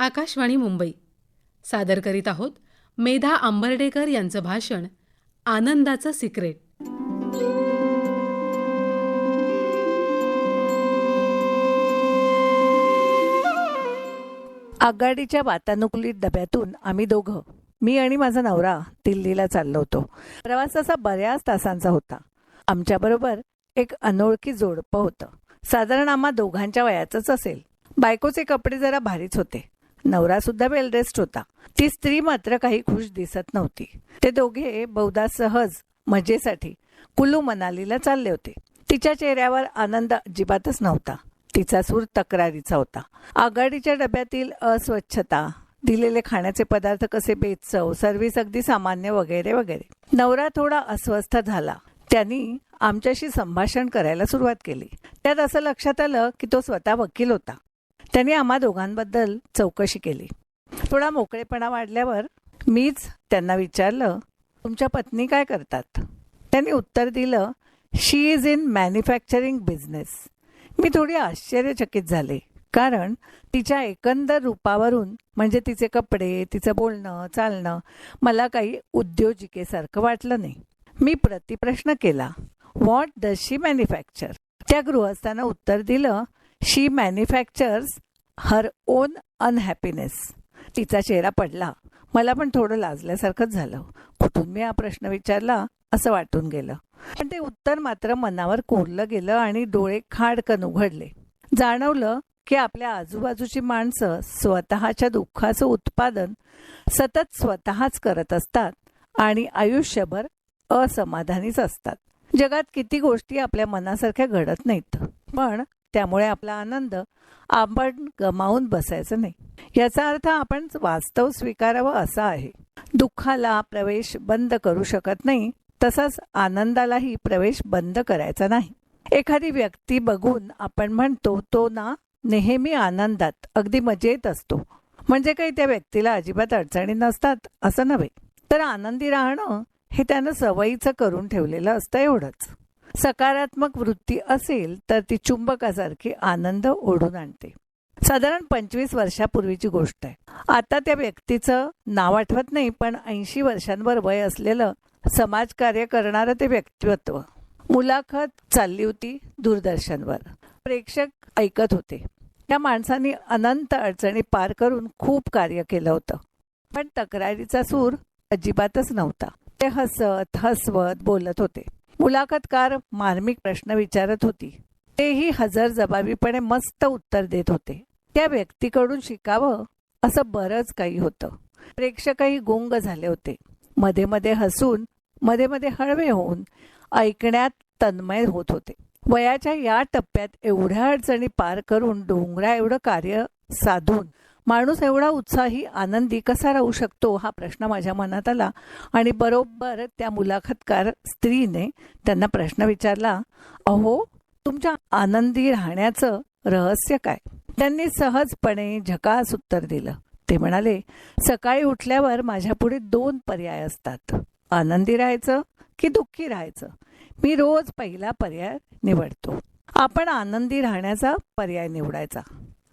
आकाशवाणी मुंबई. सादर करीत आहोत मेधा आंबर्डेकर यांचं भाषण आनंदाचं सिक्रेट. आगगाडीच्या वातानुकूलित डब्यातून आम्ही दोघं मी आणि माझा नवरा दिल्लीला चाललो होतो. प्रवास असा बऱ्याच तासांचा होता. आमच्याबरोबर एक अनोळखी जोडपं होतं. साधारण आम्हा दोघांच्या वयाचंच असेल. बायकोचे कपडे जरा भारीच होते. नवरा सुद्धा होता. ती स्त्री मात्र काही खुश दिसत नव्हती. ते दोघे बहुधा सहज मजेसाठी कुलू मनालीला चालले होते. तिच्या चेहऱ्यावर आनंद अजिबातच नव्हता. तिचा सूर तक्रारीचा होता. आघाडीच्या डब्यातील अस्वच्छता दिलेले खाण्याचे पदार्थ कसे बेचव सर्व्हिस अगदी सामान्य वगैरे वगैरे. नवरा थोडा अस्वस्थ झाला. त्यांनी आमच्याशी संभाषण करायला सुरुवात केली. त्यात असं लक्षात आलं की तो स्वतः वकील होता. त्यांनी आम्हा दोघांबद्दल चौकशी केली. थोडा मोकळेपणा वाढल्यावर मीच त्यांना विचारलं तुमच्या पत्नी काय करतात? त्यांनी उत्तर दिलं she is in manufacturing business मी थोडी आश्चर्यचकित झाले कारण तिच्या एकंदर रूपावरून म्हणजे तिचे कपडे तिचं बोलणं चालणं मला काही उद्योजिकेसारखं वाटलं नाही. मी प्रतिप्रश्न केला व्हॉट डज शी मॅन्युफॅक्चर त्या गृहस्थानं उत्तर दिलं शी मॅन्युफॅक्चर्स हर ओन अनहॅपीनेस तिचा चेहरा पडला. मला पण थोडं लाजल्यासारखंच झालं. कुठून मी हा प्रश्न विचारला असं वाटून गेलं. पण ते उत्तर मात्र मनावर कोरलं गेलं आणि डोळे खाडकन उघडले. जाणवलं की आपल्या आजूबाजूची माणसं स्वतःच्या दुःखाचं उत्पादन सतत स्वतःच करत असतात आणि आयुष्यभर असमाधानीच असतात. जगात किती गोष्टी आपल्या मनासारख्या घडत नाहीत. पण त्यामुळे आपला आनंद आपण गमावून बसायचं नाही. याचा अर्थ आपण वास्तव स्वीकारावं असा आहे. दुःखाला प्रवेश बंद करू शकत नाही तसाच आनंदालाही प्रवेश बंद करायचा नाही. एखादी व्यक्ती बघून आपण म्हणतो तो ना नेहमी आनंदात अगदी मजेत असतो. म्हणजे काही त्या व्यक्तीला अजिबात अडचणी नसतात असं नव्हे. तर आनंदी राहणं हे त्यानं सवयीचं करून ठेवलेलं असतं एवढंच. सकारात्मक वृत्ती असेल तर ती चुंबकासारखी आनंद ओढून आणते. साधारण पंचवीस वर्षापूर्वीची गोष्ट आहे. आता त्या व्यक्तीचं नाव आठवत नाही पण ऐंशी वर्षांवर वय असलेलं समाजकार्य करणारं ते व्यक्तिमत्व. मुलाखत चालली होती दूरदर्शनवर. प्रेक्षक ऐकत होते. त्या माणसाने अनंत अडचणी पार करून खूप कार्य केलं होतं. पण तक्रारीचा सूर अजिबातच नव्हता. ते हसत हसवत बोलत होते. मुलाखतकार मार्मिक प्रश्न विचारत होती. तेही हजर जबाबीपणे मस्त उत्तर देत होते. त्या व्यक्तीकडून शिकावं असं बरंच काही होतं. प्रेक्षकही गुंग झाले होते. मध्ये मध्ये हसून मध्ये मध्ये हळवे होऊन ऐकण्यात तन्मय होत होते. वयाच्या या टप्प्यात एवढ्या अडचणी पार करून डोंगरा एवढं कार्य साधून माणूस एवढा उत्साही आनंदी कसा राहू शकतो? हा प्रश्न माझ्या मनात आला आणि बरोबर त्या मुलाखतकार स्त्रीने त्यांना प्रश्न विचारला अहो तुमच्या आनंदी राहण्याचं रहस्य काय? त्यांनी सहजपणे झकास उत्तर दिलं. ते म्हणाले सकाळी उठल्यावर माझ्या पुढे दोन पर्याय असतात. आनंदी राहायचं की दुःखी राहायचं? मी रोज पहिला पर्याय निवडतो. आपण आनंदी राहण्याचा पर्याय निवडायचा.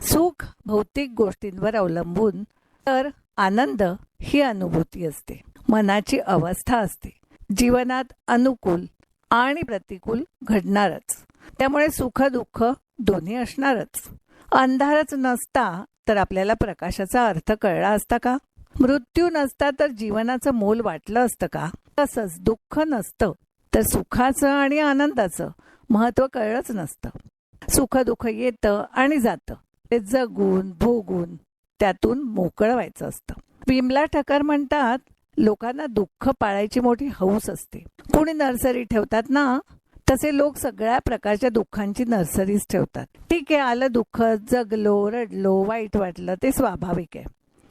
सुख भौतिक गोष्टींवर अवलंबून तर आनंद ही अनुभूती असते. मनाची अवस्था असते. जीवनात अनुकूल आणि प्रतिकूल घडणारच. त्यामुळे सुख दुःख दोन्ही असणारच. अंधारच नसता तर आपल्याला प्रकाशाचा अर्थ कळला असता का? मृत्यू नसता तर जीवनाचं मोल वाटलं असतं का? तसंच दुःख नसतं तर सुखाचं आणि आनंदाचं महत्त्व कळलंच नसतं. सुख दुःख येतं आणि जातं. ते जगून भोगून त्यातून मोकळं व्हायचं असतं. विमला ठकर म्हणतात लोकांना दुःख पाळायची मोठी हौस असते. कुणी नर्सरी ठेवतात ना तसे लोक सगळ्या प्रकारच्या दुःखांची नर्सरीज ठेवतात. ठीक आहे आलं दुःख जगलो रडलो वाईट वाटलं ते स्वाभाविक आहे.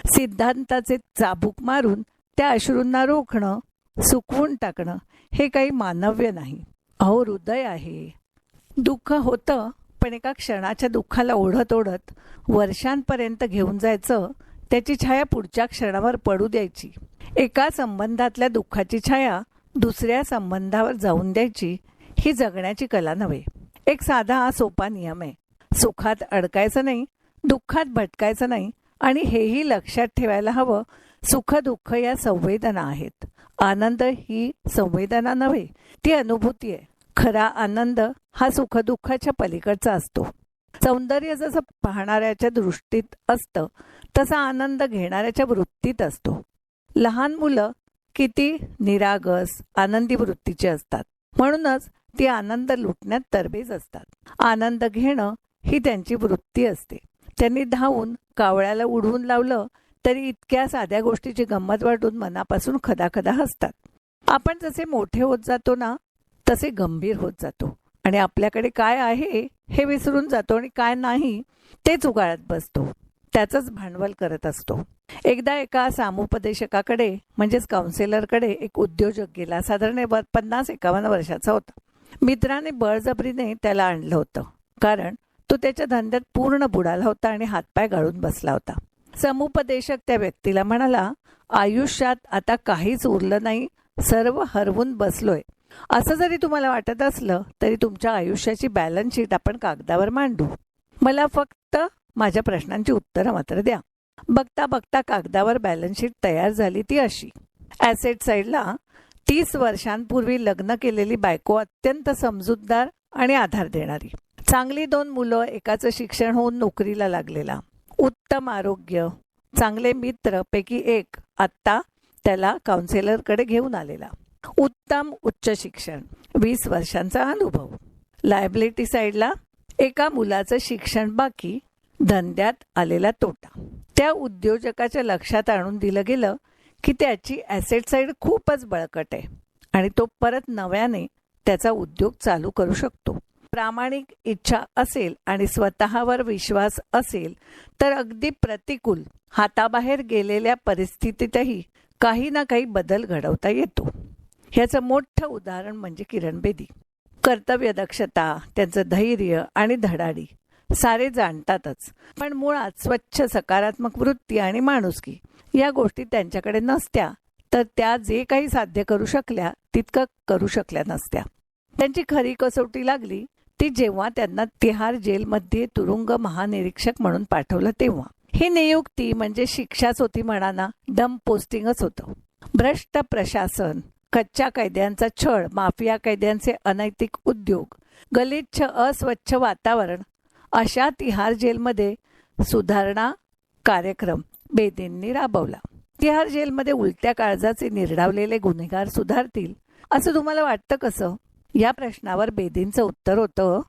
सिद्धांताचे चाबूक मारून त्या अश्रूंना रोखणं सुकवून टाकणं हे काही मानव्य नाही. अहो हृदय आहे. दुःख होतं पण एका क्षणाच्या दुःखाला ओढत ओढत वर्षांपर्यंत घेऊन जायचं त्याची छाया पुढच्या क्षणावर पडू द्यायची. एका संबंधातल्या दुःखाची छाया दुसऱ्या संबंधावर जाऊन द्यायची ही जगण्याची कला नव्हे. एक साधा सोपा नियम आहे. सुखात अडकायचं नाही दुःखात भटकायचं नाही आणि हेही लक्षात ठेवायला हवं सुख दुःख या संवेदना आहेत. आनंद ही संवेदना नव्हे ती अनुभूती आहे. खरा आनंद हा सुखदुःखाच्या पलीकडचा असतो. सौंदर्य जसं पाहणाऱ्याच्या दृष्टीत असतं तसा आनंद घेणाऱ्याच्या वृत्तीत असतो. लहान मुलं किती निरागस आनंदी वृत्तीची असतात. म्हणूनच ती आनंद लुटण्यात तरबेज असतात. आनंद घेणं ही त्यांची वृत्ती असते. त्यांनी धावून कावळ्याला उडवून लावलं तरी इतक्या साध्या गोष्टीची गंमत वाटून मनापासून खदाखदा हसतात. आपण जसे मोठे होत जातो ना तसे गंभीर होत जातो. आणि आपल्याकडे काय आहे हे विसरून जातो आणि काय नाही तेच उगाळत बसतो. त्याचंच भांडवल करत असतो. एकदा एका सामुपदेशकाकडे म्हणजेच काउन्सिलरकडे एक उद्योजक गेला. साधारण पन्नास एकावन्न वर्षाचा होता. मित्राने बळजबरीने त्याला आणलं होतं. कारण तो त्याच्या धंद्यात पूर्ण बुडाला होता आणि हातपाय गाळून बसला होता. समुपदेशक त्या व्यक्तीला म्हणाला आयुष्यात आता काहीच उरलं नाही. सर्व हरवून बसलोय. असं जरी तुम्हाला वाटत असलं तरी तुमच्या आयुष्याची बॅलन्स शीट आपण कागदावर मांडू. मला फक्त माझ्या प्रश्नांची उत्तरं मात्र द्या. बघता बघता कागदावर बॅलन्स शीट तयार झाली ती अशी. ॲसेट साईडला तीस वर्षांपूर्वी लग्न केलेली बायको अत्यंत समजूतदार आणि आधार देणारी. चांगली दोन मुलं एकाचं शिक्षण होऊन नोकरीला लागलेला. उत्तम आरोग्य. चांगले मित्र पैकी एक आत्ता त्याला काउन्सिलरकडे घेऊन आलेला. उत्तम उच्च शिक्षण. वीस वर्षांचा अनुभव. लायबिलिटी साईडला एका मुलाचं शिक्षण बाकी धंद्यात आलेला तोटा. त्या उद्योजकाच्या लक्षात आणून दिलं गेलं की त्याची ॲसेट साईड खूपच बळकट आहे आणि तो परत नव्याने त्याचा उद्योग चालू करू शकतो. प्रामाणिक इच्छा असेल आणि स्वतःवर विश्वास असेल तर अगदी प्रतिकूल हाताबाहेर गेलेल्या परिस्थितीतही काही ना काही बदल घडवता येतो. ह्याचं मोठं उदाहरण म्हणजे किरण बेदी. कर्तव्य दक्षता त्यांचं धैर्य आणि धडाडी. सारे जाणतातच पण मुळात स्वच्छ सकारात्मक वृत्ती आणि माणुसकी या गोष्टी त्यांच्याकडे नसत्या. तर त्या जे काही साध्य करू शकल्या तितकं करू शकल्या नसत्या. त्यांची खरी कसोटी लागली ती जेव्हा त्यांना तिहार जेलमध्ये तुरुंग महानिरीक्षक म्हणून पाठवलं तेव्हा. ही नियुक्ती म्हणजे शिक्षाच होती म्हणा ना डम पोस्टिंगच होतं. भ्रष्ट प्रशासन कच्च्या कैद्यांचा छळ माफिया कैद्यांचे अनैतिक उद्योग गलिच्छ अस्वच्छ वातावरण अशा तिहार जेलमध्ये सुधारणा कार्यक्रम बेदींनी राबवला. तिहार जेलमध्ये उलट्या काळजाचे निर्डावलेले गुन्हेगार सुधारतील असं तुम्हाला वाटतं कसं? या प्रश्नावर बेदींचं उत्तर होतं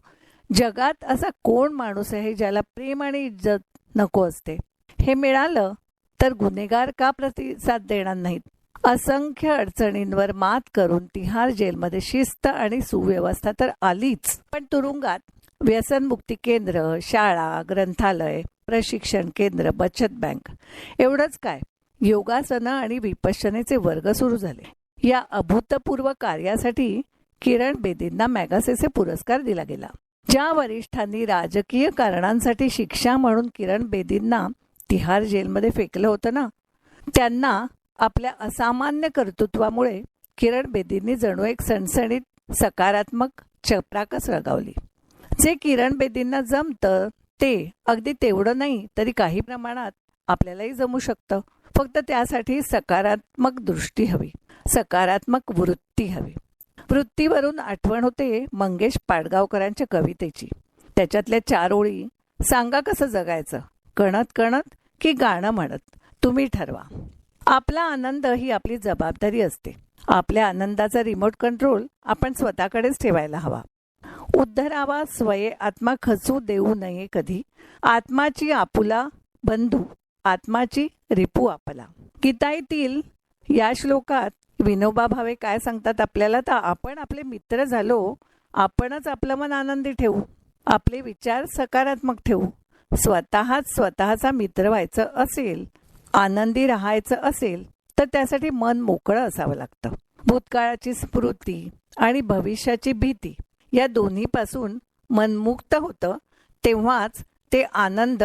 जगात असा कोण माणूस आहे ज्याला प्रेम आणि इज्जत नको असते? हे मिळालं तर गुन्हेगार का प्रतिसाद देणार नाहीत? असंख्य अडचणींवर मात करून तिहार जेलमध्ये शिस्त आणि सुव्यवस्था तर आलीच. पण तुरुंगात व्यसनमुक्ती केंद्र शाळा ग्रंथालय प्रशिक्षण केंद्र बचत बँक एवढंच काय? योगासनं आणि विपश्यनेचे वर्ग सुरू झाले. या अभूतपूर्व कार्यासाठी किरण बेदींना मॅगासेसे पुरस्कार दिला गेला. ज्या वरिष्ठांनी राजकीय कारणांसाठी शिक्षा म्हणून किरण बेदींना तिहार जेलमध्ये फेकलं होतं ना त्यांना आपल्या असामान्य कर्तृत्वामुळे किरण बेदींनी जणू एक सणसणीत सकारात्मक चपराकच लगावली जे किरण बेदींना जमतं ते अगदी तेवढं नाही तरी काही प्रमाणात आपल्यालाही जमू शकतं. फक्त त्यासाठी सकारात्मक दृष्टी हवी सकारात्मक वृत्ती हवी. वृत्तीवरून आठवण होते मंगेश पाडगावकरांच्या कवितेची. त्याच्यातल्या चार ओळी सांगा कसं जगायचं? कणत कणत की गाणं म्हणत? तुम्ही ठरवा. आपला आनंद ही आपली जबाबदारी असते. आपल्या आनंदाचा रिमोट कंट्रोल आपण स्वतःकडेच ठेवायला हवा. उद्धरावा स्वये आत्मा खचू देऊ नये कधी. आत्माची आपुला बंधू आत्माची रिपू आपला. गीताईतील या श्लोकात विनोबा भावे काय सांगतात आपल्याला? तर आपण आपले मित्र झालो आपणच आपलं मन आनंदी ठेवू. आपले विचार सकारात्मक ठेवू. स्वतःच स्वतःचा मित्र व्हायचं असेल आनंदी राहायचं असेल तर त्यासाठी मन मोकळं असावं लागतं. भूतकाळाची स्मृती आणि भविष्याची भीती या दोन्हीपासून मन मुक्त होतं तेव्हाच ते आनंद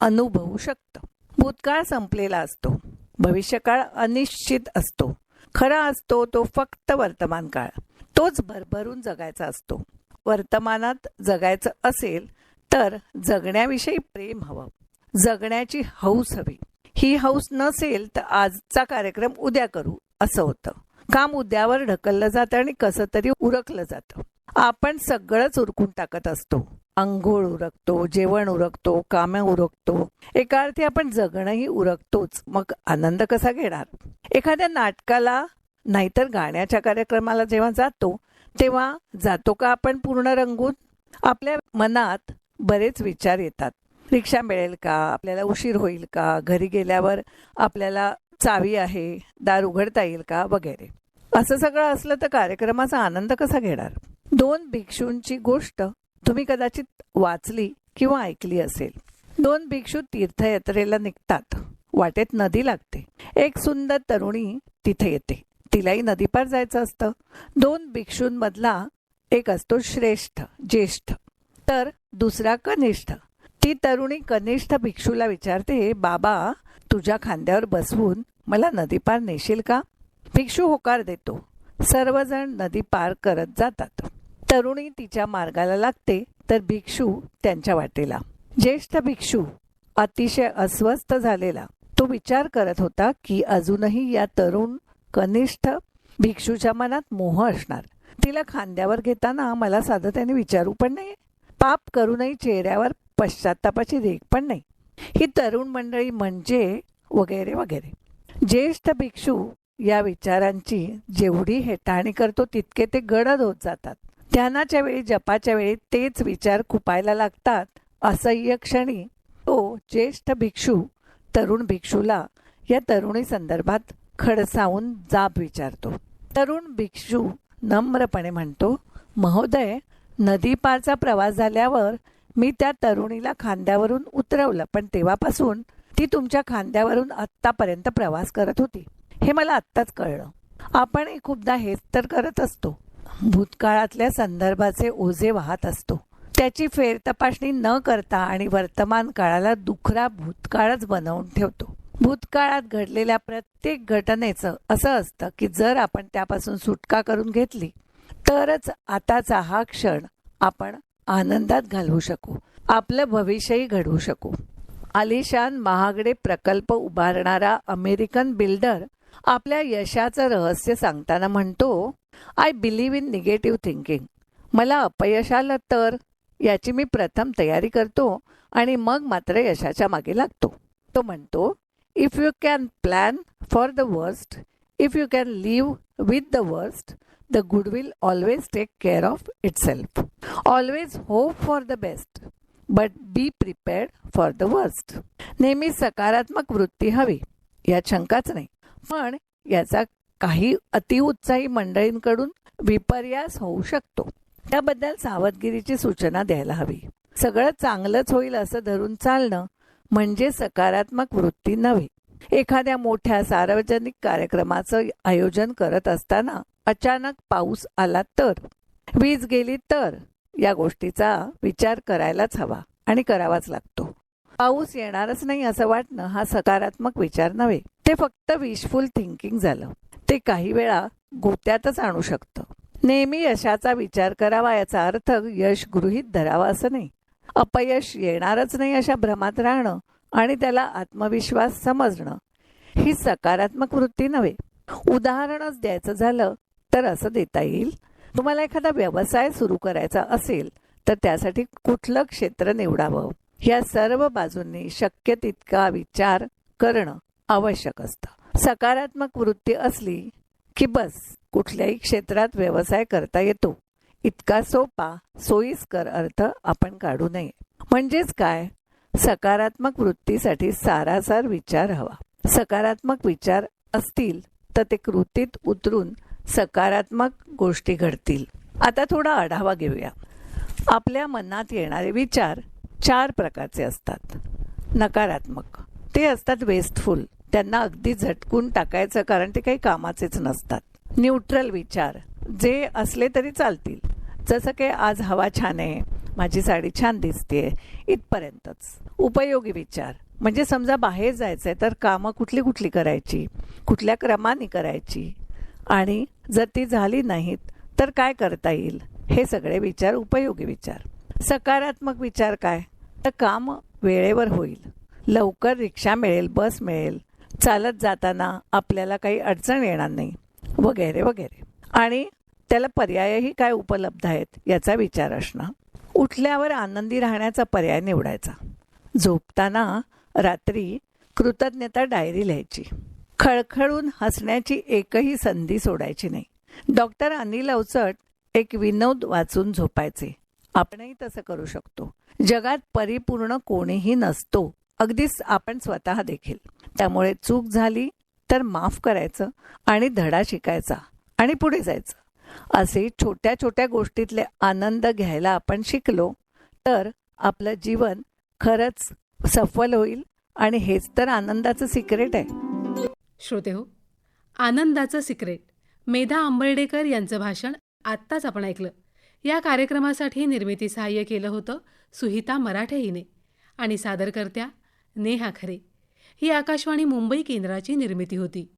अनुभवू शकतं. भूतकाळ संपलेला असतो. भविष्यकाळ अनिश्चित असतो. खरा असतो तो फक्त वर्तमान काळ. तोच भरभरून जगायचा असतो. वर्तमानात जगायचं असेल तर जगण्याविषयी प्रेम हवं. जगण्याची हौस हवी. ही हौस नसेल तर आजचा कार्यक्रम उद्या करू असं होतं. काम उद्यावर ढकललं जातं आणि कसं तरी उरकलं जातं. आपण सगळंच उरकून टाकत असतो. अंघोळ उरकतो जेवण उरकतो कामे उरकतो. एका अर्थी आपण जगणंही उरकतोच. मग आनंद कसा घेणार? एखाद्या नाटकाला नाहीतर गाण्याच्या कार्यक्रमाला जेव्हा जातो तेव्हा जातो का आपण पूर्ण रंगून? आपल्या मनात बरेच विचार येतात. रिक्षा मिळेल का? आपल्याला उशीर होईल का? घरी गेल्यावर आपल्याला चावी आहे दार उघडता येईल का? वगैरे. असं सगळं असलं तर कार्यक्रमाचा आनंद कसा घेणार? दोन भिक्षूंची गोष्ट तुम्ही कदाचित वाचली किंवा ऐकली असेल. दोन भिक्षू तीर्थयात्रेला निघतात. वाटेत नदी लागते. एक सुंदर तरुणी तिथे येते. तिलाही नदीपार जायचं असतं. दोन भिक्षूंमधला एक असतो श्रेष्ठ ज्येष्ठ. तर दुसरा कनिष्ठ. ती तरुणी कनिष्ठ भिक्षूला विचारते बाबा तुझ्या खांद्यावर बसवून मला नदी पार नेशील का? भिक्षू होकार देतो. सर्वजण नदी पार करत जातात. तरुणी तिच्या मार्गाला लागते तर भिक्षू त्यांच्या वाटेला. ज्येष्ठ भिक्षू अतिशय अस्वस्थ झालेला तो विचार करत होता की अजूनही या तरुण कनिष्ठ भिक्षूच्या मनात मोह असणार. तिला खांद्यावर घेताना मला साधं त्याने विचारू पण नाही पाप करूनही चेहऱ्यावर पश्चातापाची रेख पण नाही. ही तरुण मंडळी म्हणजे वगैरे वगैरे. ज्येष्ठ भिक्षू या विचारांची जेवढी हेटाळणी करतो तितके ते गडद होत जातात. ध्यानाच्या वेळी जपाच्या वेळी तेच विचार खुपायला लागतात. असह्य क्षणी तो ज्येष्ठ भिक्षू तरुण भिक्षूला या तरुणी संदर्भात खडसावून जाब विचारतो. तरुण भिक्षू नम्रपणे म्हणतो महोदय नदी पारचा प्रवास झाल्यावर मी त्या तरुणीला खांद्यावरून उतरवलं पण तेव्हापासून ती तुमच्या खांद्यावरून आत्तापर्यंत प्रवास करत होती. हे मला आत्ताच कळलं. आपण खूपदा हेच तर करत असतो. भूतकाळातल्या संदर्भाचे ओझे वाहत असतो. त्याची फेरतपासणी न करता आणि वर्तमान काळाला दुखरा भूतकाळच बनवून ठेवतो. भूतकाळात घडलेल्या प्रत्येक घटनेचं असं असतं की जर आपण त्यापासून सुटका करून घेतली तरच आताचा हा क्षण आपण आनंदात घालवू शकू. आपलं भविष्यही घडवू शकू. आलिशान महागडे प्रकल्प उभारणारा अमेरिकन बिल्डर आपल्या यशाचं रहस्य सांगताना म्हणतो I believe in negative thinking मला अपयश आलं तर याची मी प्रथम तयारी करतो आणि मग मात्र यशाच्या मागे लागतो. तो म्हणतो if you can plan for the worst if you can live with the worst the good will always take care of itself always hope for the best but be prepared for the worst नेहमी सकारात्मक वृत्ती हवी यात शंकाच नाही. पण याचा काही अतिउत्साही मंडळींकडून विपर्यास होऊ शकतो. त्याबद्दल सावधगिरीची सूचना द्यायला हवी. सगळं चांगलंच होईल असं धरून चालणं म्हणजे सकारात्मक वृत्ती नव्हे. एखाद्या मोठ्या सार्वजनिक कार्यक्रमाचं आयोजन करत असताना अचानक पाऊस आला तर वीज गेली तर या गोष्टीचा विचार करायलाच हवा आणि करावाच लागतो. पाऊस येणारच नाही असं वाटणं हा सकारात्मक विचार नव्हे. ते फक्त विशफुल थिंकिंग झालं. ते काही वेळा गोत्यातच आणू शकतं. नेहमी यशाचा विचार करावा याचा अर्थ यश गृहीत धरावा असं नाही. अपयश येणारच नाही अशा भ्रमात राहणं आणि त्याला आत्मविश्वास समजणं ही सकारात्मक वृत्ती नव्हे. उदाहरणच द्यायचं झालं तर असं देता येईल? तुम्हाला एखादा व्यवसाय सुरू करायचा असेल तर त्यासाठी कुठलं क्षेत्र निवडावं? या सर्व बाजूंनी शक्य तितका विचार करणं आवश्यक असतं. सकारात्मक वृत्ती असली की बस कुठल्याही क्षेत्रात व्यवसाय करता येतो. इतका सोपा सोयीस्कर अर्थ आपण काढू नये. म्हणजेच काय? सकारात्मक वृत्तीसाठी सारासार विचार हवा. सकारात्मक विचार असतील तर ते कृतीत उतरून सकारात्मक गोष्टी घडतील. आता थोडा आढावा घेऊया. आपल्या मनात येणारे विचार चार प्रकारचे असतात. नकारात्मक. ते असतात वेस्टफुल त्यांना अगदी झटकून टाकायचं कारण ते काही कामाचेच नसतात. न्यूट्रल विचार. जे असले तरी चालतील. जसं की आज हवा छान आहे माझी साडी छान दिसते इथपर्यंतच. उपयोगी विचार. म्हणजे समजा बाहेर जायचं आहे तर कामं कुठली कुठली करायची? कुठल्या क्रमाने करायची? आणि जर ती झाली नाहीत तर काय करता येईल? हे सगळे विचार उपयोगी विचार. सकारात्मक विचार काय? तर काम वेळेवर होईल. लवकर रिक्षा मिळेल बस मिळेल. चालत जाताना आपल्याला काही अडचण येणार नाही. वगैरे वगैरे. आणि त्याला पर्यायही काय उपलब्ध आहेत याचा विचार असणं उठल्यावर आनंदी राहण्याचा पर्याय निवडायचा. झोपताना रात्री कृतज्ञता डायरी लिहायची. खळखळून हसण्याची एकही संधी सोडायची नाही. डॉक्टर अनिल अवचट एक विनोद वाचून झोपायचे. आपणही तसं करू शकतो. जगात परिपूर्ण कोणीही नसतो. अगदीच आपण स्वतः देखील. त्यामुळे चूक झाली तर माफ करायचं आणि धडा शिकायचा आणि पुढे जायचं. असे छोट्या छोट्या गोष्टीतले आनंद घ्यायला आपण शिकलो तर आपलं जीवन खरंच सफल होईल आणि हेच तर आनंदाचं सिक्रेट आहे. श्रोते हो आनंदाचं सिक्रेट. मेधा आंबर्डेकर यांचं भाषण आत्ताच आपण ऐकलं. या कार्यक्रमासाठी निर्मिती सहाय्य केलं होतं सुहिता मराठे हिने आणि सादरकर्त्या नेहा खरे. ही आकाशवाणी मुंबई केंद्राची निर्मिती होती.